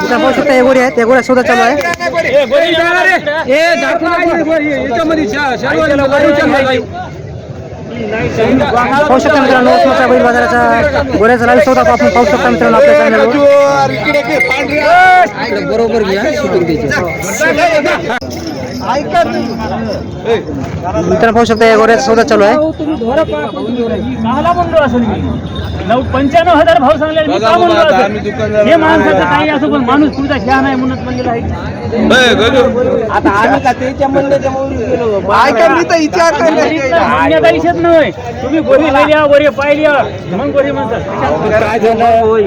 मित्रांनो पाहू शकता हे गोरे आहेत या गोऱ्या सौदा चालू आहे. पाहू शकता मित्रांनो उस्माच्या बैल बाजाराचा गोऱ्याचा लाईव्ह सौदा आपण पाहू शकता मित्रांनो आपल्या चॅनलवर बरोबर घ्या मित्रांनो पाहू शकता गोऱ्याचा सौदा चालू आहे. म्हणलो नऊ पंच्याण्णव हजार भाव सांगले मी का म्हणलो असेल हे माणसाचं काही असो पण माणूस तुमचा घ्या नाही म्हणत म्हणलेला आहे. आता आम्ही का त्याच्या म्हणण्याच्या गेलो? ऐका, मी तर विचार मान्यता नाही. तुम्ही गोरी लिहिल्या गोरी पाहिल्या. मग गोरी म्हणतात. काय झालं? होय.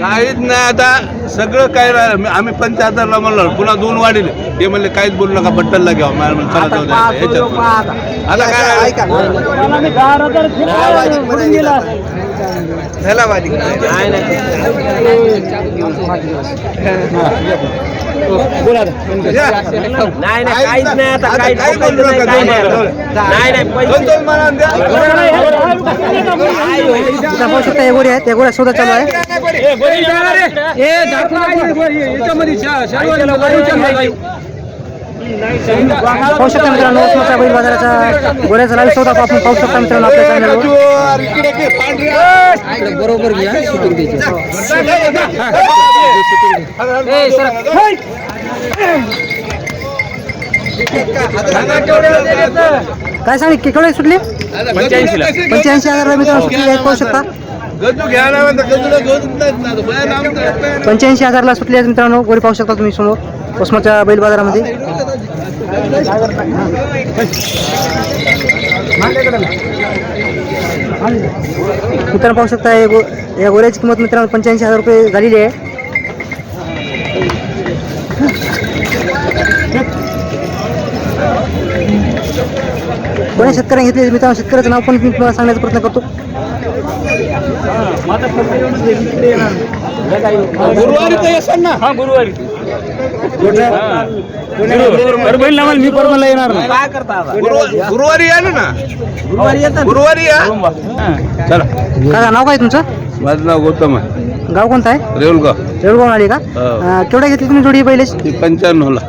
काहीच नाही. आता सगळं काय राहिलं? आम्ही पंच्याहत्तरला म्हणलो पुन्हा दोन वाढील. ते म्हणले काहीच बोलू नका बट्टलला घ्या. चला जाऊ द्या. आता काय राहिलं? भरून दिला नाही काहीच आता काहीच शकता हे आहेत चालू आहे पाहू शकता मित्रांनो उस्माच्या बैल बाजाराचा गोऱ्याचा लाईव्ह सौदा आपण पाहू शकता मित्रांनो आपल्या चॅनलवर बरोबर घ्या काय सांगली केवढे सुटले? पंच्याऐंशी हजार मित्रांनो आहेत पाहू शकता. पंच्याऐंशी हजारला सुटले आहेत मित्रांनो गोरी पाहू शकता तुम्ही समोर. उस्माच्या बैल बाजारामध्ये? मित्रांनो पाहू शकता हे गो या गोऱ्याची किंमत मित्रांनो पंच्याऐंशी हजार रुपये झालेली आहे. कोणी शेतकऱ्यांनी घेतले मित्रांनो शेतकऱ्याचं नाव पण मी तुम्हाला सांगण्याचा प्रयत्न करतो. गुरुवारी तर ना. हा गुरुवारी. परभणीला मला मी परभणीला येणार नाही काय करता गुरुवारी गुरुवारी या. ना गुरुवारी येतात गुरुवारी या. चला. काय नाव काय तुमचं? माझं नाव गौतम आहे. गाव कोणतं आहे? रेवलगाव. रेडगाव आली का? हो. अं, केवढ्या घेतली तुम्ही जोडी पहिले ती पंच्याण्णवला.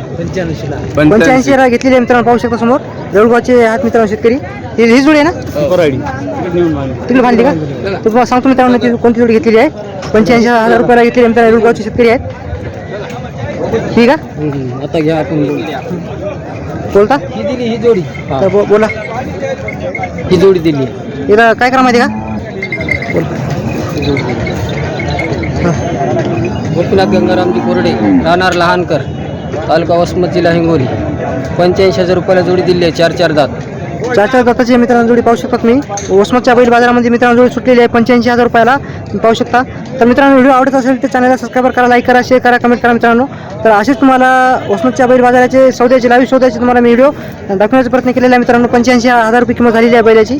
पंच्याऐंशी ला घेतलेली आहे मित्रांनो पाहू शकता समोर. रेडगावचे आहात मित्रांनो शेतकरी. ही ही जोडी आहे ना? तिकडे बांधली का? तुम्हाला सांगतो मित्रांनो ती कोणती जोडी घेतलेली आहे? पंच्याऐंशी हजार रुपयाला घेतलेली मित्रांनो रेडगावचे शेतकरी आहेत. ठीक आहे? आता घ्या आपण बोलता? ही दिली ही जोडी. तर बो- बोला. ही जोडी दिली. इथं काय करा माहिती का? गोपीनाथ गंगारामजी कोरडे राहणार लहानकर तालुका वसमत जिल्हा हिंगोली. पंच्याऐंशी हजार रुपयाला जोडी दिली आहे चार चार दात. चार चार दत्ताची मित्रांनो जोडी पाहू शकता तुम्ही. ओसमतच्या बैल बाजारामध्ये मित्रांनो जोडी सुटलेली आहे पंच्याऐंशी हजार रुपयाला. तुम्ही पाहू शकता. तर मित्रांनो व्हिडिओ आवडत असेल तर चॅनलला सबस्क्राईब करा लाईक करा शेअर करा कमेंट करा मित्रांनो. तर असेच तुम्हाला ओसमतच्या बैल बाजाराचे सौद्याचे लाईव्ह सौद्याचे तुम्हाला मी व्हिडिओ दाखवण्याचा प्रयत्न केलेला आहे. मित्रांनो पंच्याऐंशी हजार रुपये किंमत झालेली आहे बैलाची.